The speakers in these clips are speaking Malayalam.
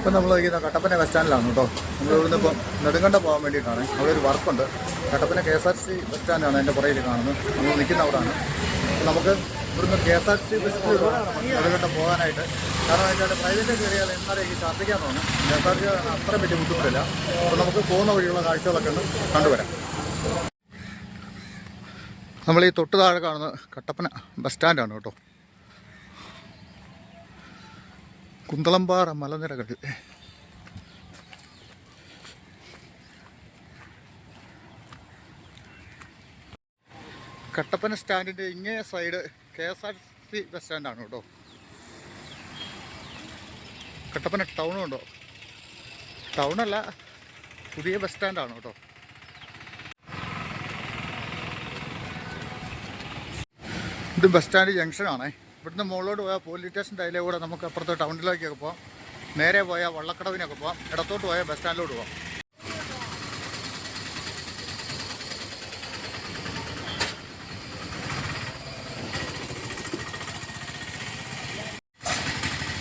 ഇപ്പം നമ്മൾ ഇരിക്കുന്ന കട്ടപ്പന ബസ് സ്റ്റാൻഡിലാണ് കേട്ടോ. നമ്മൾ ഇവിടുന്ന് ഇപ്പം നെടുങ്കണ്ട പോകാൻ വേണ്ടിയിട്ടാണ്. അവിടെ ഒരു വർക്കുണ്ട്. Kattappana K S R C bus സ്റ്റാൻഡാണ് എന്റെ പുറയിൽ കാണുന്നത്. നമ്മൾ നിൽക്കുന്ന അവിടെയാണ്. നമുക്ക് ഇവിടുന്ന് K S R C bus Nedumkanda പോകാനായിട്ട്. കാരണം അതിന്റെ പ്രൈവറ്റ് കയറിയാൽ എന്നാലേ ഈ ഛർദ്ദിക്കാൻ തോന്നും കെ എസ് ആർ സി അത്ര വലിയ ബുദ്ധിമുട്ടില്ല. അപ്പോൾ നമുക്ക് പോകുന്ന വഴിയുള്ള കാഴ്ചകളൊക്കെ ഒന്ന് കണ്ടുവരാം. നമ്മൾ ഈ തൊട്ട് താഴെ കാണുന്ന കട്ടപ്പന ബസ് സ്റ്റാൻഡാണ് കേട്ടോ. കുന്തളമ്പാറ മലനിരകൾ. കട്ടപ്പന സ്റ്റാൻഡിന്റെ ഇങ്ങേ side K S R C bus സ്റ്റാൻഡാണ് കേട്ടോ. കട്ടപ്പന ടൗണും ഉണ്ടോ? ടൗണല്ല പുതിയ ബസ് സ്റ്റാൻഡാണ് കേട്ടോ. ഇത് ബസ് സ്റ്റാൻഡ് ജംഗ്ഷനാണേ. ഇവിടുന്ന് മുകളിലോട്ട് പോയാൽ പോലീസ് സ്റ്റേഷന്റെ അതിലെ കൂടെ നമുക്ക് അപ്പുറത്ത് ടൗണിലേക്കൊക്കെ പോകാം നേരെ പോയാൽ വള്ളക്കടവിനൊക്കെ പോകാം ഇടത്തോട്ട് പോയാൽ ബസ് സ്റ്റാൻഡിലോട്ട് പോകാം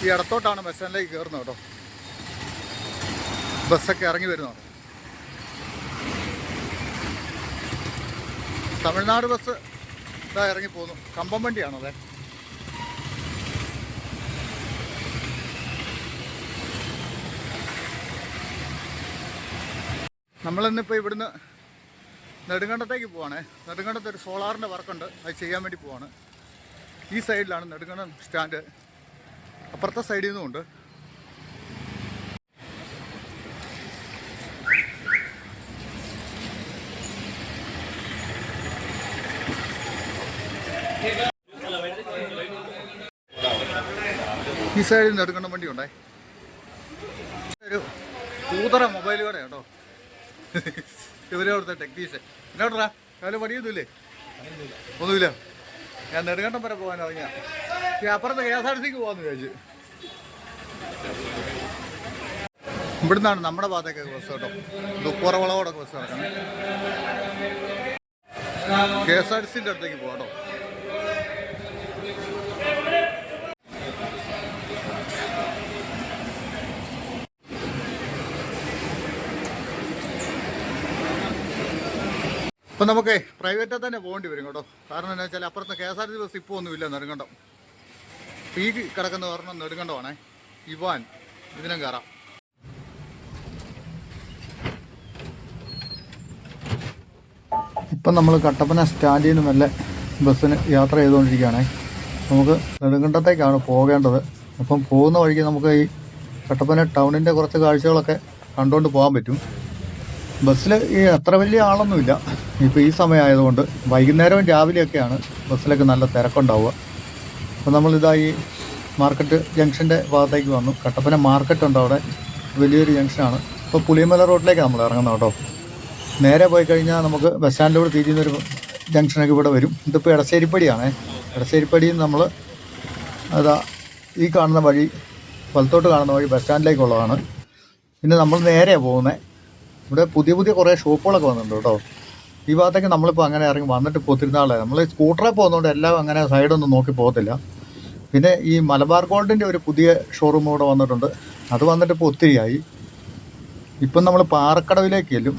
ഈ ഇടത്തോട്ടാണ് ബസ് സ്റ്റാൻഡിലേക്ക് കയറുന്നത് കേട്ടോ. ബസ്സൊക്കെ ഇറങ്ങി വരുന്നു തമിഴ്നാട് ബസ് ഇതാ ഇറങ്ങി പോകുന്നു. കമ്പം വണ്ടിയാണോ നമ്മളിന്നിപ്പോൾ ഇവിടുന്ന് നെടുങ്കണ്ടത്തേക്ക് പോവാണേ. നെടുങ്കണ്ടത്ത് ഒരു സോളാറിന്റെ വർക്കുണ്ട്. അത് ചെയ്യാൻ വേണ്ടി പോവാണ്. ഈ സൈഡിലാണ് നെടുങ്കണ്ടം സ്റ്റാൻഡ്. അപ്പുറത്തെ സൈഡിൽ നിന്നും ഉണ്ട്. ഈ സൈഡിൽ നിന്ന് എടുക്കേണ്ട വണ്ടി ഉണ്ടേ ഒരു കൂതറ മൊബൈൽ കട കേട്ടോ. ഇവരെ അവിടുത്തെ ടെക്നീഷ്യൻ. എന്നോട്ടാ കാലം പണിയൊന്നുമില്ലേ? ഒന്നുമില്ല. ഞാൻ നെടുങ്കണ്ടം വരെ പോകാൻ ഇറങ്ങിയ. അപ്പുറത്ത് കെ എസ് ആർ സിക്ക് പോകാമെന്ന് വിചാരിച്ചു. ഇവിടുന്നാണ് നമ്മുടെ ഭാഗത്തേക്ക് ബസ് കേട്ടോ. ദുപ്പുറ വളവോടൊക്കെ ബസ് കിടക്കണം കെ എസ് ആർ സിന്റെ അടുത്തേക്ക് പോകാം കേട്ടോ. ഇപ്പം നമുക്ക് പ്രൈവറ്റിൽ തന്നെ പോകേണ്ടി വരും കേട്ടോ. കാരണം എന്താ വെച്ചാൽ അപ്പുറത്ത് K S R T bus ഇപ്പോൾ ഒന്നുമില്ല നെടുങ്കണ്ടം. ഈ കിടക്കുന്ന പറഞ്ഞ നെടുങ്കണ്ടമാണേ. ഇവാൻ ഇതിനും കയറാം ഇപ്പം നമ്മൾ കട്ടപ്പന സ്റ്റാൻഡിൽ നിന്ന് മെല്ലെ ബസ്സിന് യാത്ര ചെയ്തുകൊണ്ടിരിക്കുകയാണേ. നമുക്ക് നെടുങ്കണ്ടത്തേക്കാണ് പോകേണ്ടത്. അപ്പം പോകുന്ന വഴിക്ക് നമുക്ക് ഈ കട്ടപ്പന ടൗണിന്റെ കുറച്ച് കാഴ്ചകളൊക്കെ കണ്ടുകൊണ്ട് പോകാൻ പറ്റും. ബസ്സിൽ ഈ അത്ര വലിയ ആളൊന്നുമില്ല. ഇപ്പോൾ ഈ സമയമായതുകൊണ്ട് വൈകുന്നേരവും രാവിലെയൊക്കെയാണ് ബസ്സിലൊക്കെ നല്ല തിരക്കുണ്ടാവുക. അപ്പോൾ നമ്മളിതാ ഈ മാർക്കറ്റ് ജംഗ്ഷന്റെ ഭാഗത്തേക്ക് വന്നു. കട്ടപ്പന മാർക്കറ്റ് ഉണ്ട് അവിടെ. വലിയൊരു ജംഗ്ഷനാണ്. ഇപ്പോൾ പുളിയമല റോഡിലേക്ക് നമ്മൾ ഇറങ്ങുന്നത് കേട്ടോ. നേരെ പോയി കഴിഞ്ഞാൽ നമുക്ക് ബസ് സ്റ്റാൻഡിലൂടെ തിരിയുന്നൊരു ജംഗ്ഷനൊക്കെ ഇവിടെ വരും. ഇതിപ്പോൾ ഇടശ്ശേരിപ്പടിയാണ് ഇടശ്ശേരിപ്പടിയിൽ നമ്മൾ അതാ ഈ കാണുന്ന വഴി വലത്തോട്ട് കാണുന്ന വഴി ബസ് സ്റ്റാൻഡിലേക്കുള്ളതാണ്. പിന്നെ നമ്മൾ നേരെയാണ് പോകുന്നത് ഇവിടെ പുതിയ പുതിയ കുറേ ഷോപ്പുകളൊക്കെ വന്നിട്ടുണ്ട് കേട്ടോ. ഈ ഭാഗത്തേക്ക് നമ്മളിപ്പോൾ അങ്ങനെ ഇറങ്ങി വന്നിട്ട് ഇപ്പോൾ ഒത്തിരി നമ്മൾ സ്കൂട്ടറിൽ പോകുന്നതുകൊണ്ട് എല്ലാം അങ്ങനെ സൈഡൊന്നും നോക്കി പോകത്തില്ല. പിന്നെ ഈ മലബാർ ഗോൾഡിന്റെ ഒരു പുതിയ ഷോറൂം കൂടെ വന്നിട്ടുണ്ട്. അത് വന്നിട്ട് ഇപ്പോൾ ഒത്തിരിയായി. ഇപ്പം നമ്മൾ പാറക്കടവിലേക്ക് ചെല്ലും.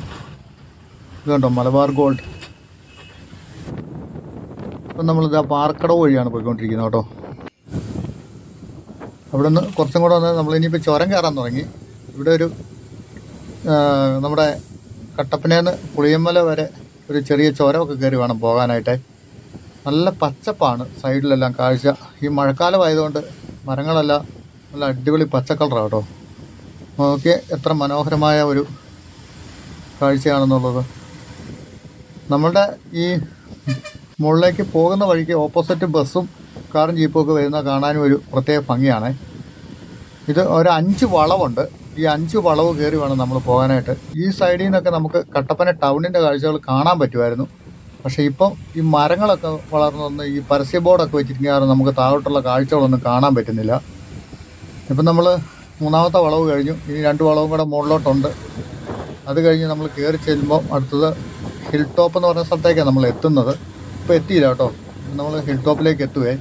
ഇത് കണ്ടോ? മലബാർ ഗോൾഡ്. ഇപ്പം നമ്മളിത് പാറക്കടവ് വഴിയാണ് പോയിക്കൊണ്ടിരിക്കുന്നത് കേട്ടോ. അവിടെ നിന്ന് കുറച്ചും കൂടെ വന്നാൽ നമ്മൾ ഇനിയിപ്പോൾ ചുരം കയറാൻ തുടങ്ങി. ഇവിടെ ഒരു നമ്മുടെ കട്ടപ്പനയിൽ പുളിയമ്മല വരെ ഒരു ചെറിയ ചോരമൊക്കെ കയറി വേണം പോകാനായിട്ട്. നല്ല പച്ചപ്പാണ് സൈഡിലെല്ലാം കാഴ്ച. ഈ മഴക്കാലമായതുകൊണ്ട് മരങ്ങളെല്ലാം നല്ല അടിപൊളി പച്ച കളറാണ് കേട്ടോ. നോക്കിയ എത്ര മനോഹരമായ ഒരു കാഴ്ചയാണെന്നുള്ളത്. നമ്മളുടെ ഈ മുകളിലേക്ക് പോകുന്ന വഴിക്ക് ഓപ്പോസിറ്റ് ബസ്സും കാറും ജീപ്പും ഒക്കെ വരുന്ന കാണാനും ഒരു പ്രത്യേക ഭംഗിയാണ്. ഇത് ഒരു അഞ്ച് വളവുണ്ട്. ഈ അഞ്ച് വളവ് കയറി വേണം നമ്മൾ പോകാനായിട്ട്. ഈ സൈഡിൽ നിന്നൊക്കെ നമുക്ക് കട്ടപ്പന ടൗണിന്റെ കാഴ്ചകൾ കാണാൻ പറ്റുമായിരുന്നു. പക്ഷേ ഇപ്പം ഈ മരങ്ങളൊക്കെ വളർന്നു വന്ന് ഈ പരസ്യ ബോർഡൊക്കെ വെച്ചിരിക്കുന്ന നമുക്ക് താഴോട്ടുള്ള കാഴ്ചകളൊന്നും കാണാൻ പറ്റുന്നില്ല. ഇപ്പം നമ്മൾ മൂന്നാമത്തെ വളവ് കഴിഞ്ഞു. ഇനി രണ്ട് വളവും കൂടെ മുകളിലോട്ടുണ്ട്. അത് കഴിഞ്ഞ് നമ്മൾ കയറി ചെല്ലുമ്പോൾ അടുത്തത് ഹിൽ ടോപ്പ് എന്ന് പറഞ്ഞ സ്ഥലത്തേക്കാണ് നമ്മൾ എത്തുന്നത്. ഇപ്പോൾ എത്തിയില്ല കേട്ടോ. നമ്മൾ ഹിൽ ടോപ്പിലേക്ക് എത്തുവേ.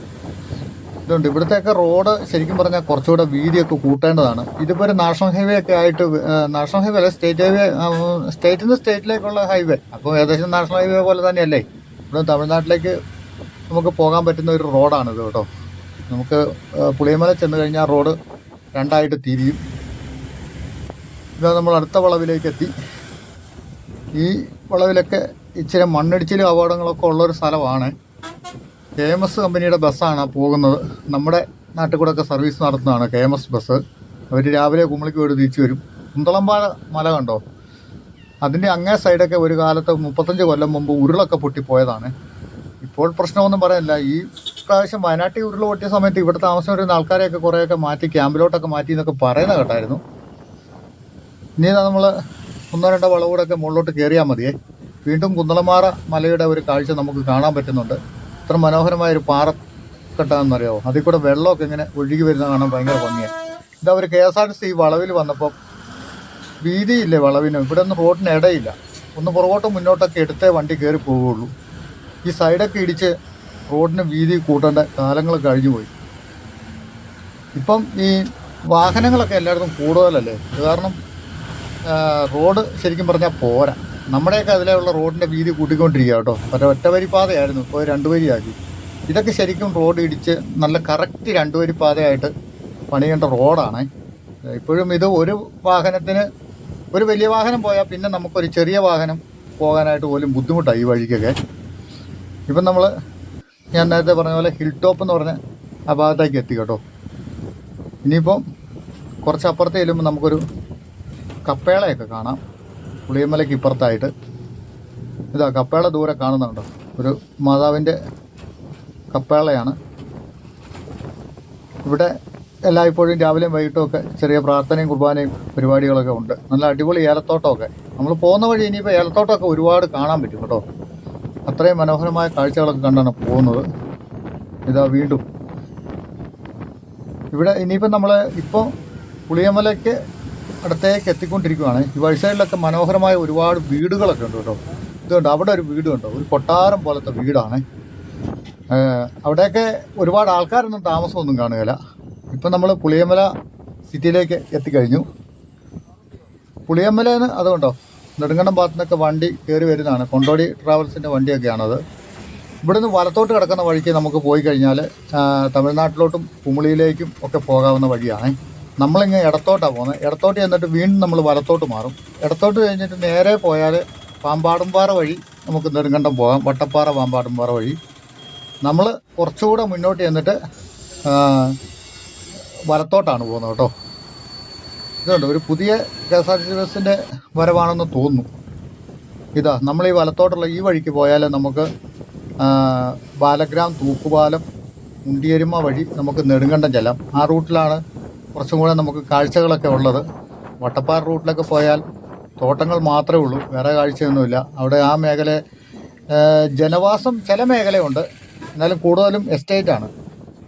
ഇതുണ്ട്. ഇവിടുത്തെയൊക്കെ റോഡ് ശരിക്കും പറഞ്ഞാൽ കുറച്ചുകൂടെ വീതിയൊക്കെ കൂട്ടേണ്ടതാണ്. ഇതിപ്പോൾ ഒരു നാഷണൽ ഹൈവേ ഒക്കെ ആയിട്ട് നാഷണൽ ഹൈവേ അല്ല സ്റ്റേറ്റ് ഹൈവേ സ്റ്റേറ്റിൽ നിന്ന് സ്റ്റേറ്റിലേക്കുള്ള ഹൈവേ. അപ്പോൾ ഏകദേശം നാഷണൽ ഹൈവേ പോലെ തന്നെയല്ലേ? ഇവിടെ തമിഴ്നാട്ടിലേക്ക് നമുക്ക് പോകാൻ പറ്റുന്ന ഒരു റോഡാണിത് കേട്ടോ. നമുക്ക് പുളിയമല ചെന്ന് കഴിഞ്ഞാൽ റോഡ് രണ്ടായിട്ട് തിരിയും. ഇതാ നമ്മൾ അടുത്ത വളവിലേക്ക് എത്തി ഈ വളവിലൊക്കെ ഇച്ചിരി മണ്ണിടിച്ചിലും അപകടങ്ങളൊക്കെ ഉള്ളൊരു സ്ഥലമാണ്. കെ എം എസ് കമ്പനിയുടെ ബസ്സാണ് പോകുന്നത്. നമ്മുടെ നാട്ടിൽ സർവീസ് നടത്തുന്നതാണ് കെ എം എസ് ബസ് അവർ രാവിലെ കുമ്പളിക്ക് പോയിട്ട് തിരിച്ചു വരും. കുന്തളമ്പാല മല കണ്ടോ? അതിന്റെ അങ്ങേ സൈഡൊക്കെ ഒരു കാലത്ത് മുപ്പത്തഞ്ച് കൊല്ലം മുമ്പ് ഉരുളൊക്കെ പൊട്ടിപ്പോയതാണ്. ഇപ്പോൾ പ്രശ്നമൊന്നും പറയാനില്ല. ഈ പ്രാവശ്യം വയനാട്ടിൽ ഉരുൾ പൊട്ടിയ സമയത്ത് ഇവിടെ താമസം വരുന്ന ആൾക്കാരെയൊക്കെ കുറേയൊക്കെ മാറ്റി ക്യാമ്പിലോട്ടൊക്കെ മാറ്റി എന്നൊക്കെ പറയുന്ന കേട്ടായിരുന്നു. ഇനി നമ്മൾ ഒന്നോ രണ്ടോ വളവൂടൊക്കെ മുകളിലോട്ട് കയറിയാൽ മതിയേ. വീണ്ടും കുന്തളമാറ മലയുടെ ഒരു കാഴ്ച നമുക്ക് കാണാൻ പറ്റുന്നുണ്ട്. ഇത്ര മനോഹരമായ ഒരു പാറക്കെട്ടാണെന്നറിയാമോ അതിൽ കൂടെ വെള്ളമൊക്കെ ഇങ്ങനെ ഒഴുകി വരുന്ന കാണാൻ ഭയങ്കര ഭംഗിയാണ്. ഇതാ ഒരു K S R T C വളവിൽ വന്നപ്പോൾ വീതിയില്ലേ വളവിന്? ഇവിടെ ഒന്നും റോഡിന് ഇടയില്ല. ഒന്ന് പുറകോട്ടും മുന്നോട്ടൊക്കെ എടുത്തേ വണ്ടി കയറി പോവുകയുള്ളൂ. ഈ സൈഡൊക്കെ ഇടിച്ച് റോഡിന് വീതി കൂട്ടേണ്ട കാലങ്ങൾ കഴിഞ്ഞു പോയി. ഇപ്പം ഈ വാഹനങ്ങളൊക്കെ എല്ലായിടത്തും കൂടുതലല്ലേ? കാരണം റോഡ് ശരിക്കും പറഞ്ഞാൽ പോരാ. നമ്മുടെയൊക്കെ അതിലുള്ള റോഡിന്റെ വീതി കൂട്ടിക്കൊണ്ടിരിക്കുക കേട്ടോ. മറ്റേ ഒറ്റ വരി പാതയായിരുന്നു. ഇപ്പോൾ രണ്ട് വരിയാക്കി. ഇതൊക്കെ ശരിക്കും റോഡ് ഇടിച്ച് നല്ല കറക്റ്റ് രണ്ട് വരി പാതയായിട്ട് പണിയേണ്ട റോഡാണ്. ഇപ്പോഴും ഇത് ഒരു വാഹനത്തിന് ഒരു വലിയ വാഹനം പോയാൽ പിന്നെ നമുക്കൊരു ചെറിയ വാഹനം പോകാനായിട്ട് പോലും ബുദ്ധിമുട്ടാണ് ഈ വഴിക്കൊക്കെ. ഇപ്പം നമ്മൾ ഞാൻ നേരത്തെ പറഞ്ഞ പോലെ ഹിൽ ടോപ്പ് എന്ന് പറഞ്ഞ ആ ഭാഗത്തേക്ക് എത്തി കേട്ടോ. ഇനിയിപ്പം കുറച്ച് അപ്പുറത്ത് ചെല്ലുമ്പോൾ നമുക്കൊരു കപ്പേളയൊക്കെ കാണാം. പുളിയമലയ്ക്ക് ഇപ്പുറത്തായിട്ട് ഇതാ കപ്പേള ദൂരെ കാണുന്നുണ്ട്. ഒരു മാതാവിന്റെ കപ്പേളയാണ്. ഇവിടെ എല്ലായ്പ്പോഴും രാവിലെയും വൈകിട്ടുമൊക്കെ ചെറിയ പ്രാർത്ഥനയും കുർബാനയും പരിപാടികളൊക്കെ ഉണ്ട്. നല്ല അടിപൊളി ഏലത്തോട്ടമൊക്കെ. നമ്മൾ പോകുന്ന വഴി ഇനിയിപ്പോൾ ഏലത്തോട്ടമൊക്കെ ഒരുപാട് കാണാൻ പറ്റും കേട്ടോ. അത്രയും മനോഹരമായ കാഴ്ചകളൊക്കെ കണ്ടാണ് പോകുന്നത്. ഇതാ വീണ്ടും. ഇവിടെ ഇനിയിപ്പോൾ നമ്മൾ ഇപ്പോൾ പുളിയമലയ്ക്ക് അടുത്തേക്ക് എത്തിക്കൊണ്ടിരിക്കുകയാണ്. ഈ വഴി സൈഡിലൊക്കെ മനോഹരമായ ഒരുപാട് വീടുകളൊക്കെ ഉണ്ട് കേട്ടോ. ഇതുണ്ട് അവിടെ ഒരു വീട് കണ്ടോ? ഒരു കൊട്ടാരം പോലത്തെ വീടാണ്. അവിടെയൊക്കെ ഒരുപാട് ആൾക്കാരൊന്നും താമസമൊന്നും കാണുകയില്ല. ഇപ്പം നമ്മൾ പുളിയമല സിറ്റിയിലേക്ക് എത്തിക്കഴിഞ്ഞു. പുളിയമലന്ന് അതുകൊണ്ടോ നെടുങ്കണ്ടം ഭാഗത്തു നിന്നൊക്കെ വണ്ടി കയറി വരുന്നതാണ്. കൊണ്ടോടി ട്രാവൽസിന്റെ വണ്ടിയൊക്കെയാണത്. ഇവിടുന്ന് വലത്തോട്ട് കിടക്കുന്ന വഴിക്ക് നമുക്ക് പോയി കഴിഞ്ഞാൽ തമിഴ്നാട്ടിലോട്ടും കുമിളിയിലേക്കും ഒക്കെ പോകാവുന്ന വഴിയാണ്. നമ്മളിങ്ങനെ ഇടത്തോട്ടാണ് പോകുന്നത് ഇടത്തോട്ട് ചെന്നിട്ട് വീണ്ടും നമ്മൾ വലത്തോട്ട് മാറും. ഇടത്തോട്ട് കഴിഞ്ഞിട്ട് നേരെ പോയാൽ പാമ്പാടുംപാറ വഴി നമുക്ക് നെടുങ്കണ്ടം പോകാം. വട്ടപ്പാറ പാമ്പാടുംപാറ വഴി. നമ്മൾ കുറച്ചുകൂടെ മുന്നോട്ട് ചെന്നിട്ട് വലത്തോട്ടാണ് പോകുന്നത് കേട്ടോ. ഇതുണ്ട്. ഒരു പുതിയ K S R T C ബസ്സിന്റെ വരവാണെന്ന് തോന്നുന്നു. ഇതാ നമ്മൾ ഈ വലത്തോട്ടുള്ള ഈ വഴിക്ക് പോയാൽ നമുക്ക് ബാലഗ്രാം തൂക്കുപാലം മുണ്ടിയരുമ വഴി നമുക്ക് നെടുങ്കണ്ടം ചെല്ലാം. ആ റൂട്ടിലാണ് കുറച്ചും കൂടെ നമുക്ക് കാഴ്ചകളൊക്കെ ഉള്ളത്. വട്ടപ്പാറ റൂട്ടിലൊക്കെ പോയാൽ തോട്ടങ്ങൾ മാത്രമേ ഉള്ളൂ വേറെ കാഴ്ചയൊന്നുമില്ല. അവിടെ ആ മേഖല ജനവാസം ചില മേഖലയുണ്ട്. എന്നാലും കൂടുതലും എസ്റ്റേറ്റ് ആണ്.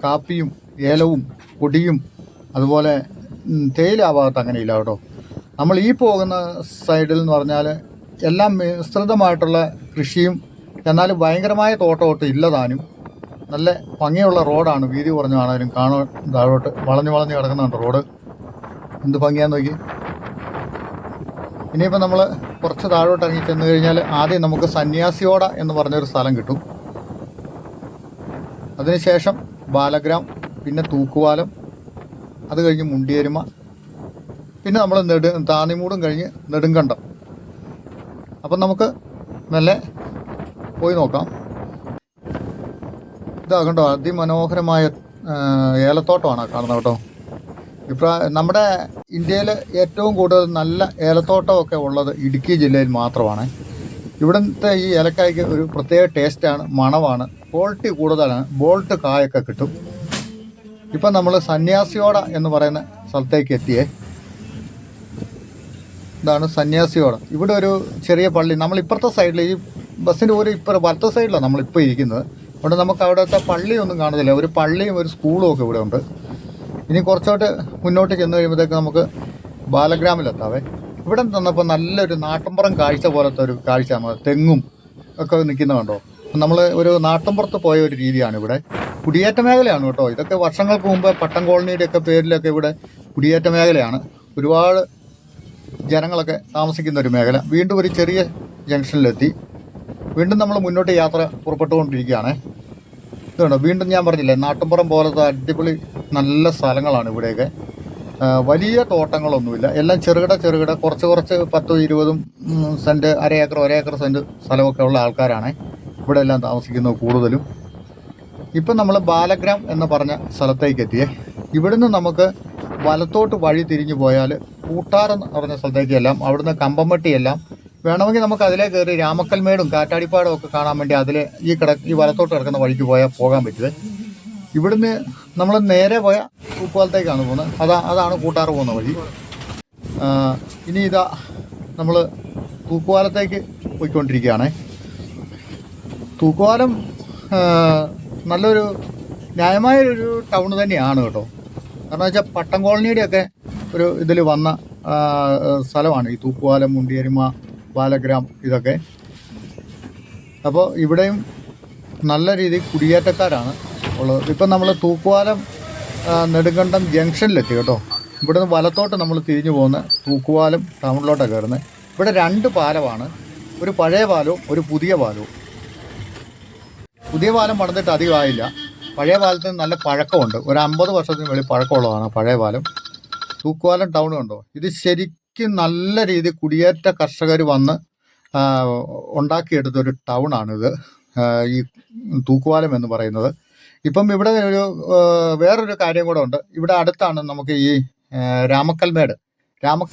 കാപ്പിയും ഏലവും പൊടിയും അതുപോലെ തേയില ആ ഭാഗത്ത് അങ്ങനെയില്ല കേട്ടോ. നമ്മൾ ഈ പോകുന്ന സൈഡിൽ എന്ന് പറഞ്ഞാൽ എല്ലാം മിശ്രിതമായിട്ടുള്ള കൃഷിയും എന്നാലും ഭയങ്കരമായ തോട്ടമൊട്ട് ഇല്ലതാനും നല്ല ഭംഗിയുള്ള റോഡാണ്. വീതി കുറഞ്ഞാണേലും കാണാൻ താഴോട്ട് വളഞ്ഞു വളഞ്ഞ് കിടക്കുന്നുണ്ട് റോഡ്. എന്ത് ഭംഗിയാന്ന് നോക്കി. ഇനിയിപ്പോൾ നമ്മൾ കുറച്ച് താഴോട്ട് ഇറങ്ങി ചെന്ന് കഴിഞ്ഞാൽ ആദ്യം നമുക്ക് സന്യാസിയോട എന്ന് പറഞ്ഞൊരു സ്ഥലം കിട്ടും. അതിനുശേഷം ബാലഗ്രാം പിന്നെ തൂക്കുപാലം അത് കഴിഞ്ഞ് മുണ്ടിയരുമ പിന്നെ നമ്മൾ നെടു താന്നിമൂടും കഴിഞ്ഞ് നെടുങ്കണ്ടം. അപ്പം നമുക്ക് മെല്ലെ പോയി നോക്കാം. ഇതാ കണ്ടോ അതിമനോഹരമായ ഏലത്തോട്ടമാണ് കാണുന്നത് കേട്ടോ. ഇപ്രാ നമ്മുടെ ഇന്ത്യയിൽ ഏറ്റവും കൂടുതൽ നല്ല ഏലത്തോട്ടമൊക്കെ ഉള്ളത് ഇടുക്കി ജില്ലയിൽ മാത്രമാണ്. ഇവിടുത്തെ ഈ ഏലക്കായ്ക്ക് ഒരു പ്രത്യേക ടേസ്റ്റാണ് മണമാണ്. ക്വാളിറ്റി കൂടുതലാണ് ബോൾട്ട് കായൊക്കെ കിട്ടും. ഇപ്പം നമ്മൾ സന്യാസിയോട എന്ന് പറയുന്ന സ്ഥലത്തേക്ക് എത്തിയേ. ഇതാണ് സന്യാസിയോട. ഇവിടെ ഒരു ചെറിയ പള്ളി. നമ്മൾ ഇപ്പുറത്തെ സൈഡിൽ ഈ ബസ്സിന്റെ ഒരു ഇപ്പുറം വലത്തെ സൈഡിലാണ് നമ്മളിപ്പോൾ ഇരിക്കുന്നത്. അവിടെ നമുക്ക് അവിടുത്തെ പള്ളിയൊന്നും കാണുന്നില്ല. ഒരു പള്ളിയും ഒരു സ്കൂളും ഒക്കെ ഇവിടെ ഉണ്ട്. ഇനി കുറച്ചോട്ട് മുന്നോട്ട് ചെന്ന് കഴിയുമ്പോഴത്തേക്ക് നമുക്ക് ബാലഗ്രാമിലെത്താവേ. ഇവിടെ നിന്നപ്പോൾ നല്ലൊരു നാട്ടിൻപുറം കാഴ്ച പോലത്തെ ഒരു കാഴ്ചയാണ് തെങ്ങും ഒക്കെ നിൽക്കുന്ന കണ്ടോ? നമ്മൾ ഒരു നാട്ടിൻപുറത്ത് പോയ ഒരു രീതിയാണ് ഇവിടെ. കുടിയേറ്റ മേഖലയാണ് കേട്ടോ. ഇതൊക്കെ വർഷങ്ങൾക്ക് മുമ്പ് പട്ടം കോളനിയുടെ ഒക്കെ പേരിലൊക്കെ ഇവിടെ കുടിയേറ്റ മേഖലയാണ്. ഒരുപാട് ജനങ്ങളൊക്കെ താമസിക്കുന്ന ഒരു മേഖല. വീണ്ടും ഒരു ചെറിയ ജംഗ്ഷനിലെത്തി. വീണ്ടും നമ്മൾ മുന്നോട്ട് യാത്ര പുറപ്പെട്ടുകൊണ്ടിരിക്കുകയാണ്. ഇതാണ് വീണ്ടും ഞാൻ പറഞ്ഞില്ലേ നാട്ടുമ്പുറം പോലത്തെ അടിപൊളി നല്ല സ്ഥലങ്ങളാണ് ഇവിടെയൊക്കെ. വലിയ തോട്ടങ്ങളൊന്നുമില്ല. എല്ലാം ചെറുകിട ചെറുകിട കുറച്ച് കുറച്ച് പത്തും ഇരുപതും സെന്റ് അര ഏക്കർ ഒരേ ഏക്കർ സെന്റ് സ്ഥലമൊക്കെ ഉള്ള ആൾക്കാരാണ് ഇവിടെ എല്ലാം താമസിക്കുന്നത് കൂടുതലും. ഇപ്പം നമ്മൾ ബാലഗ്രാം എന്ന് പറഞ്ഞ സ്ഥലത്തേക്ക് എത്തിയേ. ഇവിടുന്ന് നമുക്ക് വലത്തോട്ട് വഴി തിരിഞ്ഞു പോയാൽ കൂട്ടാരം എന്ന് പറഞ്ഞ സ്ഥലത്തേക്കെല്ലാം അവിടുന്ന് കമ്പംപട്ടിയെല്ലാം വേണമെങ്കിൽ നമുക്ക് അതിലേ കയറി രാമക്കൽമേടും കാറ്റാടിപ്പാടും ഒക്കെ കാണാൻ വേണ്ടി അതിൽ ഈ കിട ഈ വലത്തോട്ട് കിടക്കുന്ന വഴിക്ക് പോയാൽ പോകാൻ പറ്റുമേ ഇവിടുന്ന് നമ്മൾ നേരെ പോയ ഉപ്പാലത്തേക്കാണ് പോകുന്നത്. അതാ അതാണ് കൂട്ടാറ് പോകുന്ന വഴി. ഇനി ഇതാ നമ്മൾ തൂക്കുപാലത്തേക്ക് പോയിക്കൊണ്ടിരിക്കുകയാണ്. തൂക്കുപാലം ആ, നല്ലൊരു ന്യായമായൊരു ടൗൺ തന്നെയാണ് കേട്ടോ. കാരണം വെച്ചാൽ പട്ടം കോളനിയുടെയൊക്കെ ഒരു ഇതിൽ വന്ന സ്ഥലമാണ് ഈ തൂക്കുപാലം മുണ്ടിയരിമ ബാലഗ്രാം ഇതൊക്കെ. അപ്പോൾ ഇവിടെയും നല്ല രീതിയിൽ കുടിയേറ്റക്കാരാണ് ഉള്ളത്. ഇപ്പം നമ്മൾ തൂക്കുവാലം നെടുങ്കണ്ടം ജംഗ്ഷനിലെത്തി കേട്ടോ. ഇവിടുന്ന് വലത്തോട്ട് നമ്മൾ തിരിഞ്ഞു പോകുന്ന തൂക്കുവാലം ടൗണിലോട്ടാണ് കയറുന്നത് ഇവിടെ രണ്ട് പാലമാണ്. ഒരു പഴയ പാലവും ഒരു പുതിയ പാലവും. പുതിയ പാലം പണിതിട്ട് അധികമായില്ല പഴയ പാലത്തിന് നല്ല പഴക്കമുണ്ട്. ഒരു അമ്പത് വർഷത്തിന് വേണ്ടി പഴക്കമുള്ളതാണ് പഴയ പാലം. തൂക്കുവാലം ടൗൺ കണ്ടോ? ഇത് ശരിക്കും നല്ല രീതിയിൽ കുടിയേറ്റ കർഷകർ വന്ന് ഉണ്ടാക്കിയെടുത്തൊരു ടൗണാണിത്. ഈ തൂക്കുപാലം എന്ന് പറയുന്നത്. ഇപ്പം ഇവിടെ ഒരു വേറൊരു കാര്യം കൂടെ ഉണ്ട്. ഇവിടെ അടുത്താണ് നമുക്ക് ഈ രാമക്കൽമേട്. രാമ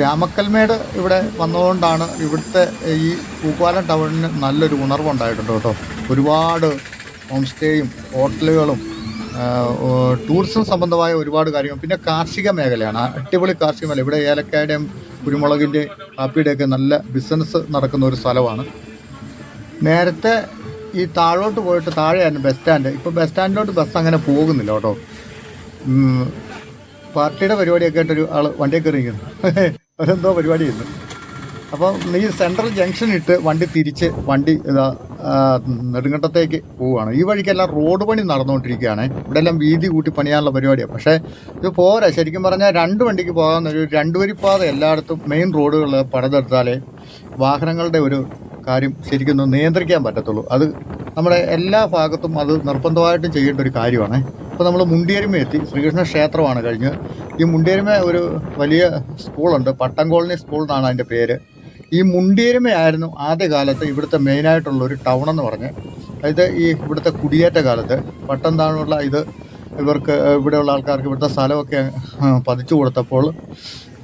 രാമക്കൽമേട് ഇവിടെ വന്നതുകൊണ്ടാണ് ഇവിടുത്തെ ഈ പൂക്കാലം ടൗണിന് നല്ലൊരു ഉണർവുണ്ടായിട്ടുണ്ട് കേട്ടോ. ഒരുപാട് ഹോം സ്റ്റേയും ഹോട്ടലുകളും ടൂറിസം സംബന്ധമായ ഒരുപാട് കാര്യങ്ങൾ. പിന്നെ കാർഷിക മേഖലയാണ്. അടിപൊളി കാർഷിക മേഖല. ഇവിടെ ഏലക്കായുടെയും കുരുമുളകിന്റെ കാപ്പിയുടെയൊക്കെ നല്ല ബിസിനസ് നടക്കുന്ന ഒരു സ്ഥലമാണ്. നേരത്തെ ഈ താഴോട്ട് പോയിട്ട് താഴെയായിരുന്നു ബസ് സ്റ്റാൻഡ് ഇപ്പോൾ ബസ് സ്റ്റാൻഡിലോട്ട് ബസ് അങ്ങനെ പോകുന്നില്ല കേട്ടോ. പാർട്ടിയുടെ പരിപാടിയൊക്കെ ആയിട്ടൊരു ആൾ വണ്ടിയെ കയറി നിൽക്കുന്നു അതെന്തോ പരിപാടി അപ്പം ഈ സെൻട്രൽ ജംഗ്ഷൻ ഇട്ട് വണ്ടി തിരിച്ച് വണ്ടി ഇതാ നെടുങ്കണ്ടത്തേക്ക് പോവുകയാണ്. ഈ വഴിക്കെല്ലാം റോഡ് പണി നടന്നുകൊണ്ടിരിക്കുകയാണ്. ഇവിടെ എല്ലാം വീതി കൂട്ടി പണിയാനുള്ള പരിപാടിയാണ് പക്ഷേ ഇത് പോരാ. ശരിക്കും പറഞ്ഞാൽ രണ്ട് വണ്ടിക്ക് പോകാവുന്ന ഒരു രണ്ട് വരിപ്പാത എല്ലായിടത്തും മെയിൻ റോഡുകൾ പണിതെടുത്താലേ വാഹനങ്ങളുടെ ഒരു കാര്യം ശരിക്കും നിയന്ത്രിക്കാൻ പറ്റത്തുള്ളൂ. അത് നമ്മുടെ എല്ലാ ഭാഗത്തും അത് നിർബന്ധമായിട്ടും ചെയ്യേണ്ട ഒരു കാര്യമാണ്. ഇപ്പോൾ നമ്മൾ മുണ്ടിയരുമ എത്തി. ശ്രീകൃഷ്ണ ക്ഷേത്രമാണ് കഴിഞ്ഞ്. ഈ മുണ്ടിയരുമ ഒരു വലിയ സ്കൂളുണ്ട്. പട്ടം കോളനി സ്കൂൾ എന്നാണ് അതിന്റെ പേര്. ഈ മുണ്ടിയരിമയായിരുന്നു ആദ്യകാലത്ത് ഇവിടുത്തെ മെയിനായിട്ടുള്ള ഒരു ടൗൺ എന്ന് പറഞ്ഞ്. അതായത് ഈ ഇവിടുത്തെ കുടിയേറ്റ കാലത്ത് പട്ടം താണുള്ള ഇത് ഇവർക്ക് ഇവിടെയുള്ള ആൾക്കാർക്ക് ഇവിടുത്തെ സ്ഥലമൊക്കെ പതിച്ചു കൊടുത്തപ്പോൾ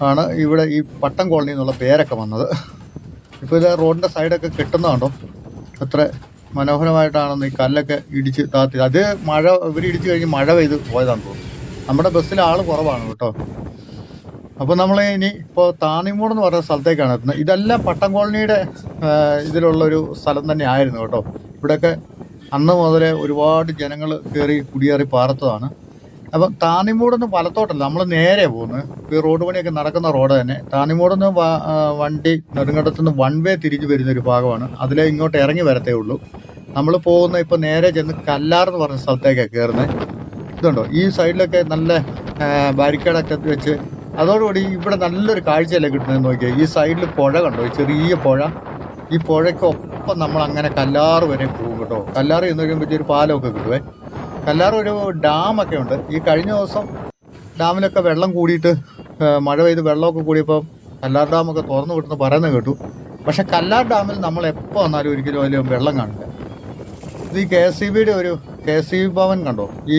ആണ് ഇവിടെ ഈ പട്ടം കോളനി എന്നുള്ള പേരൊക്കെ വന്നത്. ഇപ്പോൾ ഇത് റോഡിന്റെ സൈഡൊക്കെ കെട്ടുന്നതുണ്ടോ അത്ര മനോഹരമായിട്ടാണെന്ന് ഈ കല്ലൊക്കെ ഇടിച്ച് താത്തി. അത് മഴ ഇവർ ഇടിച്ച് കഴിഞ്ഞ് മഴ പെയ്ത് പോയതാണെന്ന് തോന്നുന്നു. നമ്മുടെ ബസ്സിൽ ആൾ കുറവാണ് കേട്ടോ. അപ്പോൾ നമ്മൾ ഇനി ഇപ്പോൾ താണിമൂട് എന്ന് പറയുന്ന സ്ഥലത്തേക്കാണ് എത്തുന്നത്. ഇതെല്ലാം പട്ടം കോളനിയുടെ ഇതിലുള്ളൊരു സ്ഥലം തന്നെ ആയിരുന്നു കേട്ടോ. ഇവിടെയൊക്കെ അന്ന് മുതലേ ഒരുപാട് ജനങ്ങൾ കയറി കുടിയേറി പാർത്തതാണ്. അപ്പം താണിമൂടെന്ന് വലത്തോട്ടല്ല നമ്മൾ നേരെ പോകുന്നത്. ഈ റോഡ് പണിയൊക്കെ നടക്കുന്ന റോഡ് തന്നെ. താണിമൂടെന്ന് വണ്ടി നെടുങ്കണ്ടത്തുനിന്ന് വൺ വേ തിരിഞ്ഞു വരുന്ന ഒരു ഭാഗമാണ്. അതിലേ ഇങ്ങോട്ട് ഇറങ്ങി വരത്തേ ഉള്ളൂ. നമ്മൾ പോകുന്ന ഇപ്പോൾ നേരെ ചെന്ന് കല്ലാർ എന്ന് പറഞ്ഞ സ്ഥലത്തേക്കാണ് കയറുന്നത് ഇതുണ്ടോ? ഈ സൈഡിലൊക്കെ നല്ല ബാരിക്കേഡൊക്കെ വെച്ച് അതോടുകൂടി ഇവിടെ നല്ലൊരു കാഴ്ചയല്ലേ കിട്ടുന്നത് നോക്കിയാൽ. ഈ സൈഡിൽ പുഴ കണ്ടോ? ചെറിയ പുഴ. ഈ പുഴയ്ക്കൊപ്പം നമ്മൾ അങ്ങനെ കല്ലാറ് വരെ പോകും കേട്ടോ. കല്ലാറ് എന്ന് കഴിയുമ്പോൾ ഒരു പാലമൊക്കെ കിട്ടുവേ. കല്ലാറ് ഒരു ഡാമൊക്കെ ഉണ്ട്. ഈ കഴിഞ്ഞ ദിവസം ഡാമിലൊക്കെ വെള്ളം കൂടിയിട്ട് മഴ പെയ്ത് വെള്ളമൊക്കെ കൂടിയപ്പോൾ കല്ലാർ ഡാമൊക്കെ തുറന്നു വിട്ടെന്ന് പറയുന്നത് കേട്ടു. പക്ഷെ കല്ലാർ ഡാമിൽ നമ്മൾ എപ്പോൾ വന്നാലും ഒരിക്കലും അതിൽ വെള്ളം കാണില്ല. ഇത് ഈ കെ എസ് സി ബിയുടെ ഒരു കെ എസ് സി ഭവൻ കണ്ടോ? ഈ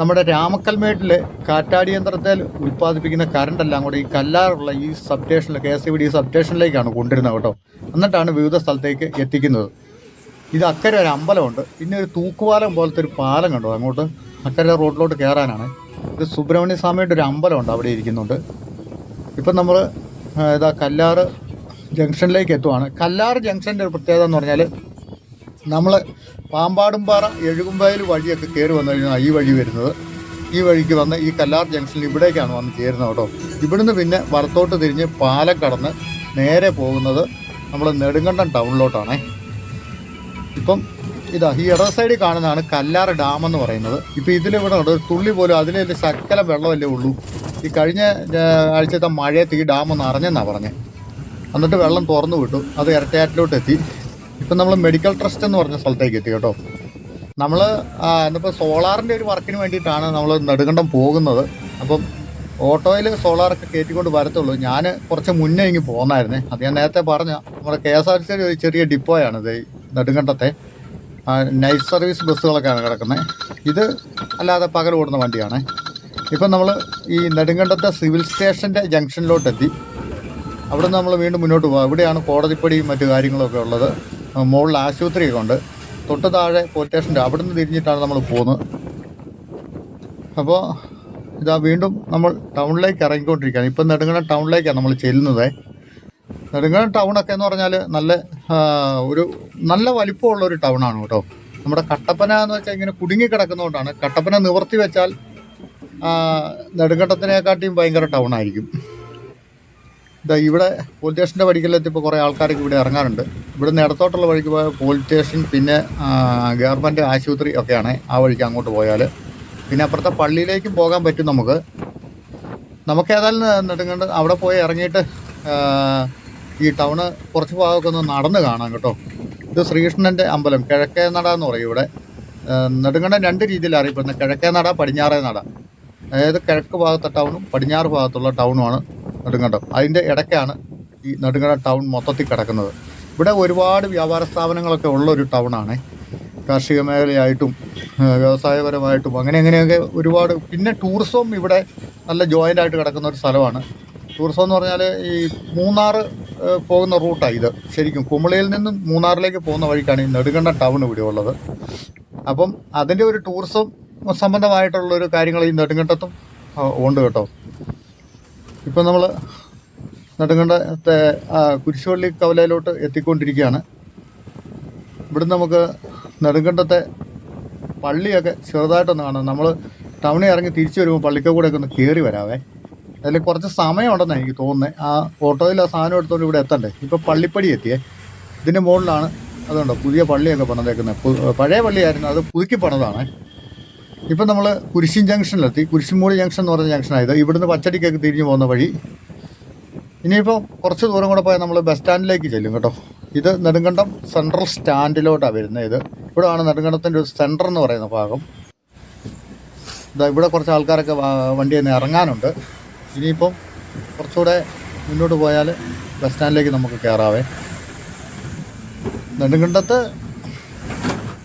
നമ്മുടെ രാമക്കൽമേട്ടിലെ കാറ്റാടി യന്ത്രത്തിൽ ഉൽപ്പാദിപ്പിക്കുന്ന കറണ്ട് എല്ലാം കൂടെ ഈ കല്ലാറുള്ള ഈ സബ് സ്റ്റേഷനിൽ K S E D sub സ്റ്റേഷനിലേക്കാണ് കൊണ്ടുവരുന്നത് കേട്ടോ. എന്നിട്ടാണ് വിവിധ സ്ഥലത്തേക്ക് എത്തിക്കുന്നത്. ഇത് അക്കരെ ഒരു അമ്പലമുണ്ട്. പിന്നെ ഒരു തൂക്കുപാലം പോലത്തെ ഒരു പാലം കണ്ടോ അങ്ങോട്ട്? അക്കരെ റോഡിലോട്ട് കയറാനാണ് ഇത് സുബ്രഹ്മണ്യ സ്വാമിയുടെ ഒരു അമ്പലമുണ്ട് അവിടെ ഇരിക്കുന്നുണ്ട്. ഇപ്പം നമ്മൾ ഇതാ കല്ലാറ് ജംഗ്ഷനിലേക്ക് എത്തുവാണ്. കല്ലാറ് ജംഗ്ഷന്റെ ഒരു പ്രത്യേകത എന്ന് പറഞ്ഞാൽ നമ്മൾ പാമ്പാടുംപാറ എഴുകുമ്പയൽ വഴിയൊക്കെ കയറി വന്നു കഴിഞ്ഞാൽ ഈ വഴി വരുന്നത്. ഈ വഴിക്ക് വന്ന് ഈ കല്ലാർ ജംഗ്ഷനിൽ ഇവിടേക്കാണ് വന്ന് ചേരുന്നത് കേട്ടോ. ഇവിടുന്ന് പിന്നെ വലത്തോട്ട് തിരിഞ്ഞ് പാലം കടന്ന് നേരെ പോകുന്നത് നമ്മൾ നെടുങ്കണ്ടം ടൗണിലോട്ടാണേ. ഇപ്പം ഇതാ ഈ ഇട സൈഡിൽ കാണുന്നതാണ് കല്ലാർ ഡാം എന്ന് പറയുന്നത്. ഇപ്പം ഇതിലിവിടെ ഉണ്ട് ഒരു തുള്ളി പോലും അതിലെ ശക്കല വെള്ളമല്ലേ ഉള്ളൂ. ഈ കഴിഞ്ഞ ആഴ്ചത്തെ മഴയത്ത് ഈ ഡാം ഒന്ന് അറിഞ്ഞെന്നാണ് പറഞ്ഞത് എന്നിട്ട് വെള്ളം തുറന്നു വിട്ടു അത് ഇരട്ടയാറ്റിലോട്ട് എത്തി ഇപ്പം നമ്മൾ മെഡിക്കൽ ട്രസ്റ്റ് എന്ന് പറഞ്ഞ സ്ഥലത്തേക്ക് എത്തി കേട്ടോ. നമ്മൾ ഇന്നിപ്പോൾ സോളാറിന്റെ ഒരു വർക്കിന് വേണ്ടിയിട്ടാണ് നമ്മൾ നെടുകണ്ടം പോകുന്നത്. അപ്പം ഓട്ടോയിൽ സോളാറൊക്കെ കയറ്റിക്കൊണ്ട് വരത്തുള്ളൂ. ഞാൻ കുറച്ച് മുന്നേ ഇങ്ങ് പോന്നായിരുന്നേ. അത് ഞാൻ നേരത്തെ പറഞ്ഞ നമ്മുടെ കെ എസ് ആർ ടി ഒരു ചെറിയ ഡിപ്പോയാണ് ഇത് ഈ നെടുങ്കണ്ടത്തെ. നൈറ്റ് സർവീസ് ബസ്സുകളൊക്കെയാണ് കിടക്കുന്നത് ഇത് അല്ലാതെ പകൽ ഓടുന്ന വണ്ടിയാണ്. ഇപ്പം നമ്മൾ ഈ നെടുങ്കണ്ടത്തെ സിവിൽ സ്റ്റേഷന്റെ ജംഗ്ഷനിലോട്ടെത്തി. അവിടെ നമ്മൾ വീണ്ടും മുന്നോട്ട് പോകാം ഇവിടെയാണ് കോടതിപ്പടിയും മറ്റു കാര്യങ്ങളൊക്കെ ഉള്ളത്. മുകളിൽ ആശുപത്രിയൊക്കെ ഉണ്ട്. തൊട്ട് താഴെ പോലീസ് സ്റ്റേഷന്റെ അവിടെ നിന്ന് തിരിഞ്ഞിട്ടാണ് നമ്മൾ പോകുന്നത്. അപ്പോൾ ഇതാ വീണ്ടും നമ്മൾ ടൗണിലേക്ക് ഇറങ്ങിക്കൊണ്ടിരിക്കുകയാണ്. ഇപ്പം നെടുങ്കണം ടൗണിലേക്കാണ് നമ്മൾ ചെല്ലുന്നത്. നെടുങ്കണം ടൗണൊക്കെ എന്ന് പറഞ്ഞാൽ നല്ല ഒരു നല്ല വലിപ്പമുള്ള ഒരു ടൗണാണ് കേട്ടോ. നമ്മുടെ കട്ടപ്പന എന്ന് വെച്ചാൽ ഇങ്ങനെ കുടുങ്ങി കിടക്കുന്നതുകൊണ്ടാണ്. കട്ടപ്പന നിവർത്തി വെച്ചാൽ നെടുങ്കണ്ടത്തിനെക്കാട്ടിയും ഭയങ്കര ടൗൺ ആയിരിക്കും. ഇതാ ഇവിടെ പോലീസ് സ്റ്റേഷന്റെ വഴിക്കെത്തിയപ്പോൾ കുറേ ആൾക്കാരൊക്കെ ഇവിടെ ഇറങ്ങാറുണ്ട്. ഇവിടുന്ന് ഇടത്തോട്ടുള്ള വഴിക്ക് പോയാൽ പോലീസ് സ്റ്റേഷൻ പിന്നെ ഗവൺമെന്റ് ആശുപത്രി ഒക്കെയാണ് ആ വഴിക്ക് അങ്ങോട്ട് പോയാൽ പിന്നെ അപ്പുറത്തെ പള്ളിയിലേക്കും പോകാൻ പറ്റും നമുക്ക്. നമുക്ക് ഏതായാലും നെടുങ്കണ്ട് അവിടെ പോയി ഇറങ്ങിയിട്ട് ഈ ടൗണ് കുറച്ച് ഭാഗമൊക്കെ ഒന്ന് നടന്ന് കാണാം കേട്ടോ. ഇത് ശ്രീകൃഷ്ണന്റെ അമ്പലം കിഴക്കേ നട എന്ന് പറയും ഇവിടെ. നെടുങ്കണ്ടം രണ്ട് രീതിയിൽ അറിയപ്പെടുന്നത്. കിഴക്കേ നട പടിഞ്ഞാറേ നട അതായത് കിഴക്ക് ഭാഗത്തെ ടൗണും പടിഞ്ഞാറ് ഭാഗത്തുള്ള ടൗണുമാണ്. നെടുങ്കണ്ടം. അതിന്റെ ഇടയ്ക്കാണ് ഈ നെടുങ്കണ്ടം ടൗൺ മൊത്തത്തിൽ കിടക്കുന്നത്. ഇവിടെ ഒരുപാട് വ്യാപാര സ്ഥാപനങ്ങളൊക്കെ ഉള്ള ഒരു ടൗണാണ്. കാർഷിക മേഖലയായിട്ടും വ്യവസായപരമായിട്ടും അങ്ങനെ അങ്ങനെയൊക്കെ ഒരുപാട്. പിന്നെ ടൂറിസവും ഇവിടെ നല്ല ജോയിന്റ് ആയിട്ട് കിടക്കുന്ന ഒരു സ്ഥലമാണ്. ടൂറിസം എന്ന് പറഞ്ഞാൽ ഈ മൂന്നാർ പോകുന്ന റൂട്ടാണ് ഇത്. ശരിക്കും കുമളിയിൽ നിന്നും മൂന്നാറിലേക്ക് പോകുന്ന വഴിക്കാണ് ഈ നെടുങ്കണ്ടം ടൗൺ ഇവിടെ ഉള്ളത്. അപ്പം അതിന്റെ ഒരു ടൂറിസം സംബന്ധമായിട്ടുള്ള ഒരു കാര്യങ്ങൾ ഈ നെടുങ്കണ്ടത്തും ഉണ്ട് കേട്ടോ. ഇപ്പം നമ്മൾ നെടുങ്കണ്ടത്തെ കുരിശുപള്ളി കവലയിലോട്ട് എത്തിക്കൊണ്ടിരിക്കുകയാണ്. ഇവിടുന്ന് നമുക്ക് നെടുങ്കണ്ടത്തെ പള്ളിയൊക്കെ ചെറുതായിട്ടൊന്ന് കാണാം. നമ്മൾ ടൗണിൽ ഇറങ്ങി തിരിച്ചു വരുമ്പോൾ പള്ളിക്ക കൂടെ ഒക്കെ ഒന്ന് കയറി വരാവേ. അതിൽ കുറച്ച് സമയമുണ്ടെന്നാണ് എനിക്ക് തോന്നുന്നത് ആ ഓട്ടോയിൽ ആ സാധനം എടുത്തുകൊണ്ട് ഇവിടെ എത്തണ്ടേ? ഇപ്പോൾ പള്ളിപ്പടി എത്തിയേ. ഇതിന്റെ മുകളിലാണ് അതുകൊണ്ടോ പുതിയ പള്ളിയൊക്കെ പണിതേക്കുന്നത് പഴയ പള്ളിയായിരുന്നു അത് പുതുക്കി പണിതാണ്. ഇപ്പം നമ്മൾ കുരിശിൻ ജംഗ്ഷനിലെത്തി. കുരിശിൻമൂടി ജംഗ്ഷൻ എന്ന് പറഞ്ഞ ജംഗ്ഷനായത് ഇവിടുന്ന് പച്ചടിക്കൊക്കെ തിരിഞ്ഞു പോകുന്ന വഴി. ഇനിയിപ്പോൾ കുറച്ച് ദൂരം കൂടെ പോയാൽ നമ്മൾ ബസ് സ്റ്റാൻഡിലേക്ക് ചെല്ലും കേട്ടോ. ഇത് നെടുങ്കണ്ടം സെൻട്രൽ സ്റ്റാൻഡിലോട്ടാണ് വരുന്നത് ഇത്. ഇവിടെയാണ് നെടുങ്കണ്ടത്തിന്റെ ഒരു സെന്റർ എന്ന് പറയുന്ന ഭാഗം. ഇതാ ഇവിടെ കുറച്ച് ആൾക്കാരൊക്കെ വണ്ടി നിന്ന് ഇറങ്ങാനുണ്ട്. ഇനിയിപ്പം കുറച്ചുകൂടെ മുന്നോട്ട് പോയാൽ ബസ് സ്റ്റാൻഡിലേക്ക് നമുക്ക് കയറാവേ നെടുങ്കണ്ടത്ത്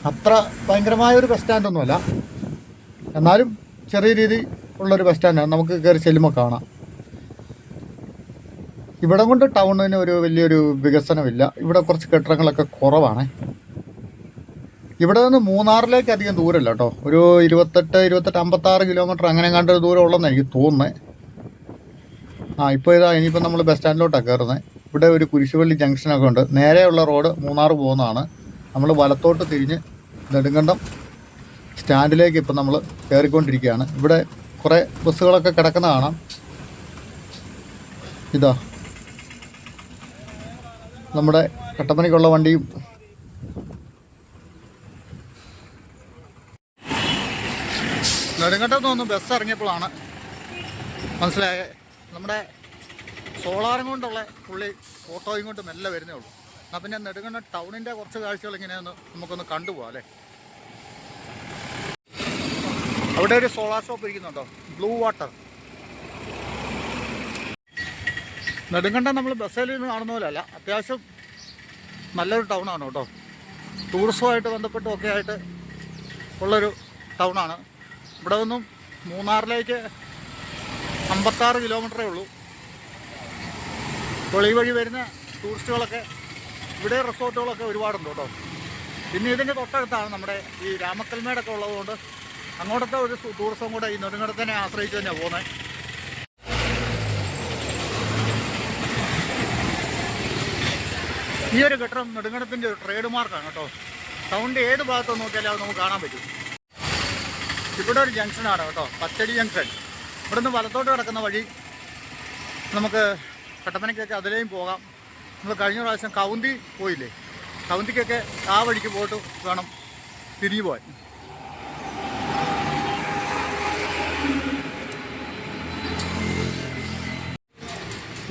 അത്ര ഭയങ്കരമായൊരു ബസ് സ്റ്റാൻഡൊന്നുമല്ല. എന്നാലും ചെറിയ രീതി ഉള്ളൊരു ബസ് സ്റ്റാൻഡാണ് നമുക്ക് കയറി ചെല്ലുമ്പോൾ കാണാം. ഇവിടെ കൊണ്ട് ടൗണിന് ഒരു വലിയൊരു വികസനമില്ല. ഇവിടെ കുറച്ച് കെട്ടിടങ്ങളൊക്കെ കുറവാണ്. ഇവിടെ നിന്ന് മൂന്നാറിലേക്ക് അധികം ദൂരമില്ല കേട്ടോ ഒരു ഇരുപത്തെട്ട് ഇരുപത്തെട്ട് അമ്പത്താറ് കിലോമീറ്റർ അങ്ങനെ കണ്ട ദൂരം ഉള്ളതെന്ന് എനിക്ക് തോന്നുന്നത് ആ ഇപ്പോൾ ഇതാ ഇനിയിപ്പോൾ നമ്മൾ ബസ് സ്റ്റാൻഡിലോട്ടാണ് കയറുന്നത് ഇവിടെ ഒരു കുരിശുപള്ളി ജംഗ്ഷനൊക്കെ ഉണ്ട്. നേരെയുള്ള റോഡ് മൂന്നാർ പോകുന്നതാണ്. നമ്മൾ വലത്തോട്ട് തിരിഞ്ഞ് നെടുങ്കണ്ടം സ്റ്റാൻഡിലേക്ക് ഇപ്പം നമ്മൾ കയറിക്കൊണ്ടിരിക്കുകയാണ്. ഇവിടെ കുറേ ബസ്സുകളൊക്കെ കിടക്കുന്ന കാണാം. ഇതാ. നമ്മുടെ കട്ടപ്പനയ്ക്കുള്ള വണ്ടിയും. നെടുങ്കണ്ടത്ത് നിന്ന് ബസ് ഇറങ്ങിയപ്പോഴാണ് മനസ്സിലായ നമ്മുടെ സോളാറും കൊണ്ടുള്ള പുള്ളി ഓട്ടോയും കൊണ്ട് മെല്ലെ വരുന്നേ ഉള്ളൂ. അപ്പം ഞാൻ നെടുങ്കണ്ട ടൗണിന്റെ കുറച്ച് കാഴ്ചകൾ ഇങ്ങനെയൊന്ന് നമുക്കൊന്ന് കണ്ടുപോകാം അല്ലേ? അവിടെ ഒരു സോളാർ ഷോപ്പ് ഇരിക്കുന്നുണ്ടോ? ബ്ലൂ വാട്ടർ നെടുങ്കണ്ട നമ്മൾ ബസ്സിൽ നിന്ന് കാണുന്ന പോലെയല്ല. അത്യാവശ്യം നല്ലൊരു ടൗണാണ് കേട്ടോ. ടൂറിസവുമായിട്ട് ബന്ധപ്പെട്ടും ഒക്കെ ആയിട്ട് ഉള്ളൊരു ടൗണാണ് ഇവിടെ നിന്നും മൂന്നാറിലേക്ക് അമ്പത്താറ് കിലോമീറ്ററേ ഉള്ളൂ. ഈ വഴി വരുന്ന ടൂറിസ്റ്റുകളൊക്കെ ഇവിടെ റിസോർട്ടുകളൊക്കെ ഒരുപാടുണ്ട് കേട്ടോ. പിന്നെ ഇതിന്റെ തൊട്ടടുത്താണ് നമ്മുടെ ഈ രാമക്കൽമേടൊക്കെ ഉള്ളതുകൊണ്ട് അങ്ങോട്ടത്തെ ഒരു ടൂറിസം കൂടെ ഈ നെടുങ്കടത്തിനെ ആശ്രയിച്ച് തന്നെയാണ് പോകുന്നത് ഈ ഒരു കെട്ടിടം നെടുങ്കടത്തിന്റെ ഒരു ട്രേഡ് മാർക്കാണ് കേട്ടോ. ടൗണിന്റെ ഏത് ഭാഗത്ത് നോക്കിയാലും അത് നമുക്ക് കാണാൻ പറ്റും. ഇവിടെ ഒരു ജംഗ്ഷനാണ് കേട്ടോ പച്ചടി ജംഗ്ഷൻ ഇവിടുന്ന് വലത്തോട്ട് കിടക്കുന്ന വഴി നമുക്ക് കട്ടപ്പനയ്ക്കൊക്കെ അതിലേയും പോകാം. നമ്മൾ കഴിഞ്ഞ പ്രാവശ്യം കൗന്തി പോയില്ലേ? കൗന്തിക്കൊക്കെ ആ വഴിക്ക് പോയിട്ട് വേണം തിരിഞ്ഞു പോകാൻ.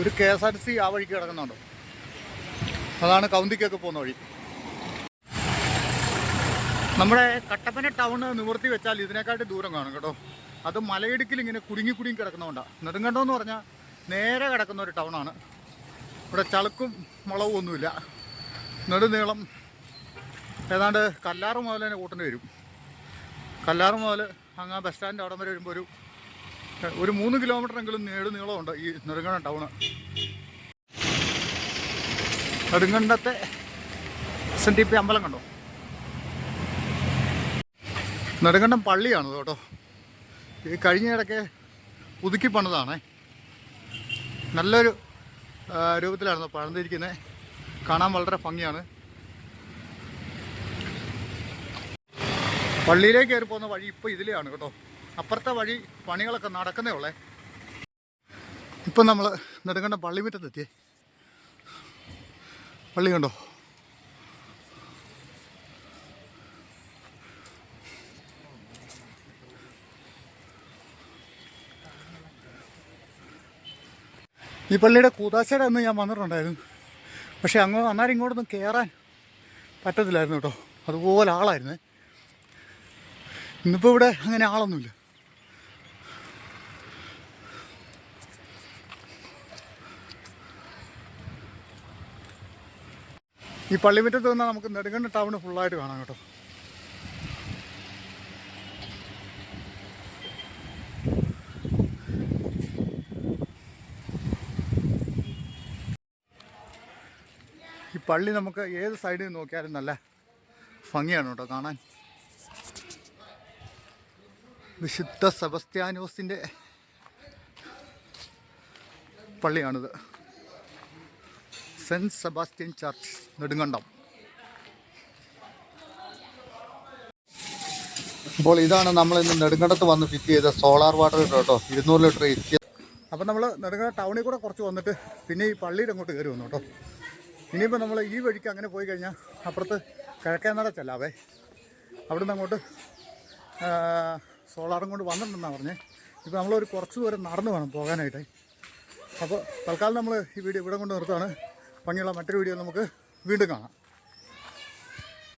ഒരു K S R T C ആ വഴിക്ക് കിടക്കുന്നുണ്ട്. അതാണ് കൗന്തിക്കൊക്കെ പോകുന്ന വഴി. നമ്മുടെ കട്ടപ്പന ടൗണ് നിവർത്തി വെച്ചാൽ ഇതിനെക്കാട്ടി ദൂരം കാണും കേട്ടോ. അത് മലയിടുക്കിൽ ഇങ്ങനെ കുടുങ്ങി കുടുങ്ങി കിടക്കുന്നതുകൊണ്ടാണ് നെടുങ്കണ്ടം എന്ന് പറഞ്ഞാൽ നേരെ കിടക്കുന്ന ഒരു ടൗണാണ് ഇവിടെ ചളുക്കും മുളവും ഒന്നുമില്ല. നെടുനീളം ഏതാണ്ട് കല്ലാറ് മുതൽ തന്നെ കൂട്ടേണ്ടി വരും. കല്ലാറ് മുതൽ അങ്ങ് ബസ് സ്റ്റാൻഡിന്റെ അവിടം വരെ വരുമ്പോൾ ഒരു ഒരു മൂന്ന് കിലോമീറ്ററെങ്കിലും നീളമുണ്ട് ഈ നെടുങ്കണ്ടം ടൗണ് നെടുങ്കണ്ടത്തെ എസ് എൻ ടി പി അമ്പലം കണ്ടോ? നെടുങ്കണ്ടം പള്ളിയാണ് കേട്ടോ. ഈ കഴിഞ്ഞ ഇടയ്ക്ക് പുതുക്കി പണിതാണേ. നല്ലൊരു രൂപത്തിലായിരുന്നു പണിതിരിക്കുന്നത് കാണാൻ വളരെ ഭംഗിയാണ്. പള്ളിയിലേക്ക് കയറി പോകുന്ന വഴി ഇപ്പോൾ ഇതിലെയാണ് കേട്ടോ. അപ്പുറത്തെ വഴി പണികളൊക്കെ നടക്കുന്നേ ഉള്ളേ. ഇപ്പം നമ്മൾ നെടുങ്കണ്ടം പള്ളിമുറ്റത്തെത്തിയേ പള്ളി കണ്ടോ? ഈ പള്ളിയുടെ കൂതാശയുടെ അന്ന് ഞാൻ വന്നിട്ടുണ്ടായിരുന്നു. പക്ഷെ അങ്ങ് അന്നേരം ഇങ്ങോട്ടൊന്നും കയറാൻ പറ്റത്തില്ലായിരുന്നു കേട്ടോ. അതുപോലെ ആളായിരുന്നേ. ഇന്നിപ്പോൾ ഇവിടെ അങ്ങനെ ആളൊന്നുമില്ല. ഈ പള്ളിമുറ്റത്ത് വന്നാൽ നമുക്ക് നെടുങ്കണ്ട ടൗൺ ഫുള്ളായിട്ട് കാണാം കേട്ടോ. ഈ പള്ളി നമുക്ക് ഏത് സൈഡിൽ നിന്ന് നോക്കിയാലും നല്ല ഭംഗിയാണ് കേട്ടോ കാണാൻ. വിശുദ്ധ സെബസ്ത്യാനോസിന്റെ പള്ളിയാണിത്. Saint Sebastian church Nedumkandam. അപ്പോൾ ഇതാണ് നമ്മൾ ഇന്ന് നെടുങ്കണ്ടത്ത് വന്ന് ഫിറ്റ് ചെയ്ത സോളാർ വാട്ടർ കേട്ടോ. ഇരുന്നൂറ് ലിറ്റർ എത്തിയ അപ്പം നമ്മൾ നെടുങ്കണ്ട ടൗണിൽ കൂടെ കുറച്ച് വന്നിട്ട് പിന്നെ ഈ പള്ളിയുടെ അങ്ങോട്ട് കയറി വന്നു കേട്ടോ. ഇനിയിപ്പോൾ നമ്മൾ ഈ വഴിക്ക് അങ്ങനെ പോയി കഴിഞ്ഞാൽ അപ്പുറത്ത് കിഴക്കേനട ചെല്ലാവേ. അവിടുന്ന് അങ്ങോട്ട് സോളാറും കൊണ്ട് വന്നിട്ടുണ്ടെന്നാണ് പറഞ്ഞേ. ഇപ്പോൾ നമ്മളൊരു കുറച്ച് ദൂരം നടന്നു വേണം പോകാനായിട്ട്. അപ്പോൾ തൽക്കാലം നമ്മൾ ഈ വീഡിയോ ഇവിടെ കൊണ്ട് നിർത്താണ് ഭംഗിയുള്ള മറ്റൊരു വീഡിയോ നമുക്ക് വീണ്ടും കാണാം.